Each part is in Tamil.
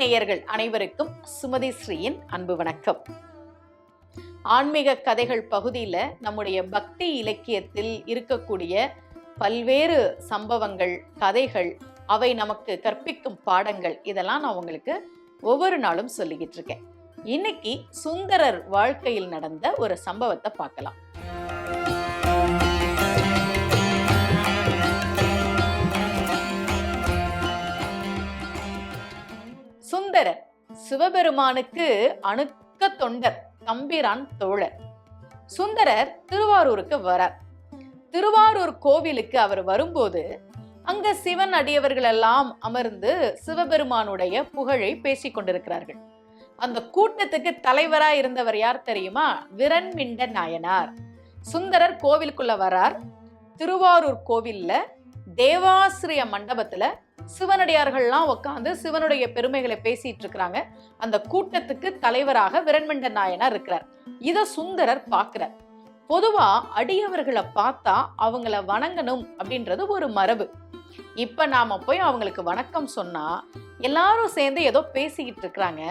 நேயர்கள் அனைவருக்கும் சுமதி ஸ்ரீயின் அன்பு வணக்கம். ஆன்மீக கதைகள் பகுதியில் நம்முடைய பக்தி இலக்கியத்தில் இருக்கக்கூடிய பல்வேறு சம்பவங்கள் கதைகள் அவை நமக்கு கற்பிக்கும் பாடங்கள் இதெல்லாம் நான் உங்களுக்கு ஒவ்வொரு நாளும் சொல்லிக்கிட்டு இருக்கேன். இன்னைக்கு சுந்தரர் வாழ்க்கையில் நடந்த ஒரு சம்பவத்தை பார்க்கலாம். சுந்தரர் சிவபெருமானுக்கு அணுக்க தொண்டர் தம்பிரான் தோழர். சுந்தரர் திருவாரூருக்கு வரார். திருவாரூர் கோவிலுக்கு அவர் வரும்போது அங்க சிவன் அடியவர்கள் எல்லாம் அமர்ந்து சிவபெருமானுடைய புகழை பேசிக் கொண்டிருக்கிறார்கள். அந்த கூட்டத்துக்கு தலைவரா இருந்தவர் யார் தெரியுமா? விரண்மிண்ட நாயனார். சுந்தரர் கோவிலுக்குள்ள வரார். திருவாரூர் கோவில்ல தேவாசிரிய மண்டபத்துல சிவனடியார்கள்லாம் உட்காந்து சிவனுடைய பெருமைகளை பேசிட்டு இருக்கிறாங்க. அந்த கூட்டத்துக்கு தலைவராக விரண்மண்ட நாயனார் இருக்கிறார். இத சுந்தரர் பார்க்கிறார் பொதுவா அடியவர்களை பார்த்தா அவங்கள வணங்கணும் அப்படின்றது ஒரு மரபு. இப்ப நாம போய் அவங்களுக்கு வணக்கம் சொன்னா எல்லாரும் சேர்ந்து ஏதோ பேசிக்கிட்டு இருக்கிறாங்க.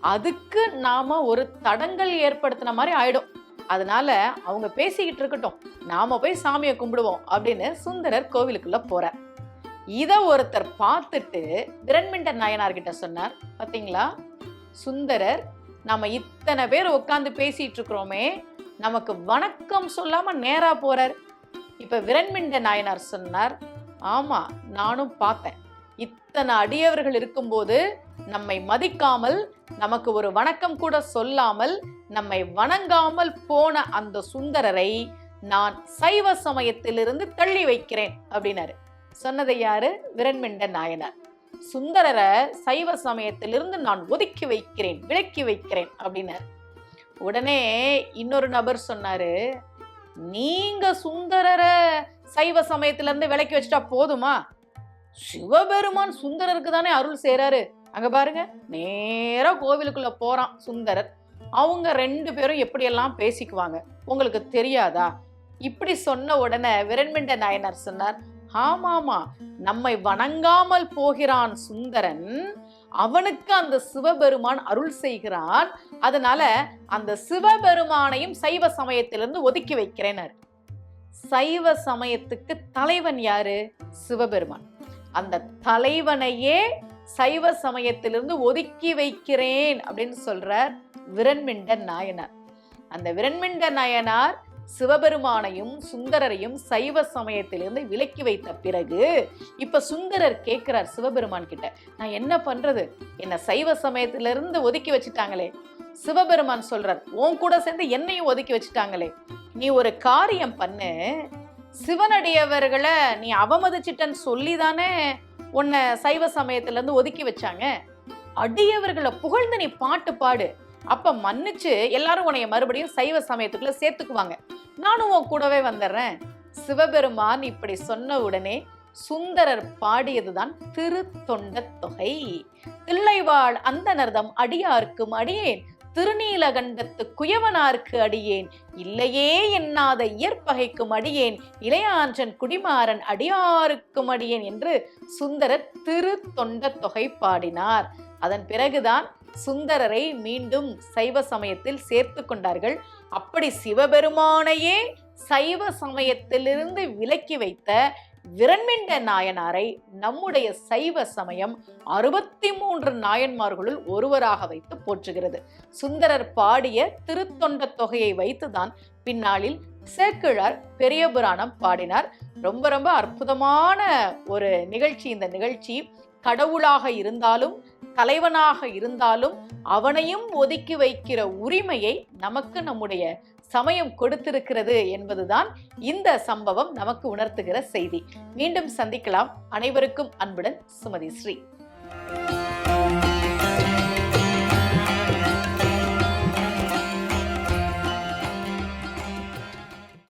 அதுக்கு நாம ஒரு தடங்கல் ஏற்படுத்தின மாதிரி ஆயிடும். அதனால அவங்க பேசிக்கிட்டு இருக்கட்டும். நாம போய் சாமியை கும்பிடுவோம் அப்படின்னு சுந்தரர் கோவிலுக்குள்ள போறார். இதை ஒருத்தர் பார்த்துட்டு விரண்மிண்ட நாயனார் கிட்ட சொன்னார். பார்த்தீங்களா சுந்தரர் நம்ம இத்தனை பேர் உட்காந்து பேசிட்டு இருக்கிறோமே நமக்கு வணக்கம் சொல்லாம நேரா போறார். இப்ப விரண்மிண்ட நாயனார் சொன்னார் ஆமா நானும் பார்த்தேன். இத்தனை அடியவர்கள் இருக்கும்போது நம்மை மதிக்காமல் நமக்கு ஒரு வணக்கம் கூட சொல்லாமல் நம்மை வணங்காமல் போன அந்த சுந்தரரை நான் சைவ சமயத்திலிருந்து தள்ளி வைக்கிறேன் அப்படின்னாரு. சொன்னதை யாரு? விரண்மிண்ட நாயனார். சுந்தரரை சைவ சமயத்திலிருந்து நான் ஒதுக்கி வைக்கிறேன் விலக்கி வைக்கிறேன் அப்படின்னார். உடனே இன்னொரு நபர் சொன்னாரு நீங்க சுந்தரரை சைவ சமயத்துல இருந்து விலக்கி வச்சுட்டா போதுமா? சிவபெருமான் சுந்தரருக்கு தானே அருள் செய்கிறாரு அங்க பாருங்க நேரா கோவிலுக்குள்ள போறான் சுந்தரர். அவங்க ரெண்டு பேரும் எப்படியெல்லாம் பேசிக்குவாங்க? உங்களுக்கு தெரியாதா? இப்படி சொன்ன உடனே விரண்மிண்ட நாயனார் சொன்னார் ஆமாமா நம்மை வணங்காமல் போகிறான் சுந்தரன். அவனுக்கு அந்த சிவபெருமான் அருள் செய்கிறான். அதனால அந்த சிவபெருமானையும் சைவ சமயத்திலிருந்து ஒதுக்கி வைக்கிறேனர். சைவ சமயத்துக்கு தலைவன் யாரு? சிவபெருமான். அந்த தலைவனையே சைவ சமயத்திலிருந்து ஒதுக்கி வைக்கிறேன் அப்படின்னு சொல்றார் விரண்மிண்ட நாயனார். அந்த விரண்மிண்ட நாயனார் சிவபெருமானையும் சுந்தரரையும் சைவ சமயத்திலிருந்து விலக்கி வைத்த பிறகு இப்ப சுந்தரர் கேட்கிறார் சிவபெருமான் கிட்ட நான் என்ன பண்றது? என்ன சைவ சமயத்திலிருந்து ஒதுக்கி வச்சுட்டாங்களே. சிவபெருமான் சொல்றார் உன் கூட சேர்ந்து என்னையும் ஒதுக்கி வச்சுட்டாங்களே. நீ ஒரு காரியம் பண்ணு. சிவனடியவர்களை நீ அவமதிச்சிட்டன்னு சொல்லி தானே உன்னை சைவ சமயத்துலேருந்து ஒதுக்கி வச்சாங்க. அடியவர்களை புகழ்ந்து நீ பாட்டு பாடு. அப்ப மன்னிச்சு எல்லாரும் உன்னைய மறுபடியும் சைவ சமயத்துக்குள்ள சேர்த்துக்குவாங்க. நானும் உன் கூடவே வந்துடுறேன். சிவபெருமான் இப்படி சொன்ன உடனே சுந்தரர் பாடியதுதான் திருத்தொண்ட தொகை. தில்லைவாழ் அந்தனர்தம் அடியார்க்கும் அடியேன். திருநீலகண்டத்து குயவனார்க்கு அடியேன். இல்லையே எண்ணாத இயற்பகைக்கும் அடியேன். இளையான்றன் குடிமாறன் அடியாருக்கும் அடியேன் என்று சுந்தரர் திருத்தொண்ட தொகை பாடினார். அதன் பிறகுதான் சுந்தரரை மீண்டும் சைவ சமயத்தில் சேர்த்து கொண்டார்கள். அப்படி சிவபெருமானையே சைவ சமயத்திலிருந்து விலக்கி வைத்த விரண்மிண்ட நாயனாரை நம்முடைய சைவ சமயம் அறுபத்தி மூன்று நாயன்மார்களுள் ஒருவராக வைத்து போற்றுகிறது. சுந்தரர் பாடிய திருத்தொண்ட தொகையை வைத்துதான் பின்னாளில் சேக்கிழார் பெரிய புராணம் பாடினார். ரொம்ப ரொம்ப அற்புதமான ஒரு நிகழ்ச்சி. இந்த நிகழ்ச்சி கடவுளாக இருந்தாலும் தலைவனாக இருந்தாலும் அவனையும் ஒதுக்கி வைக்கிற உரிமையை நமக்கு நம்முடைய சமயம் கொடுத்திருக்கிறது என்பதுதான் இந்த சம்பவம் நமக்கு உணர்த்துகிற செய்தி. மீண்டும் சந்திக்கலாம். அனைவருக்கும் அன்புடன் சுமதி ஸ்ரீ.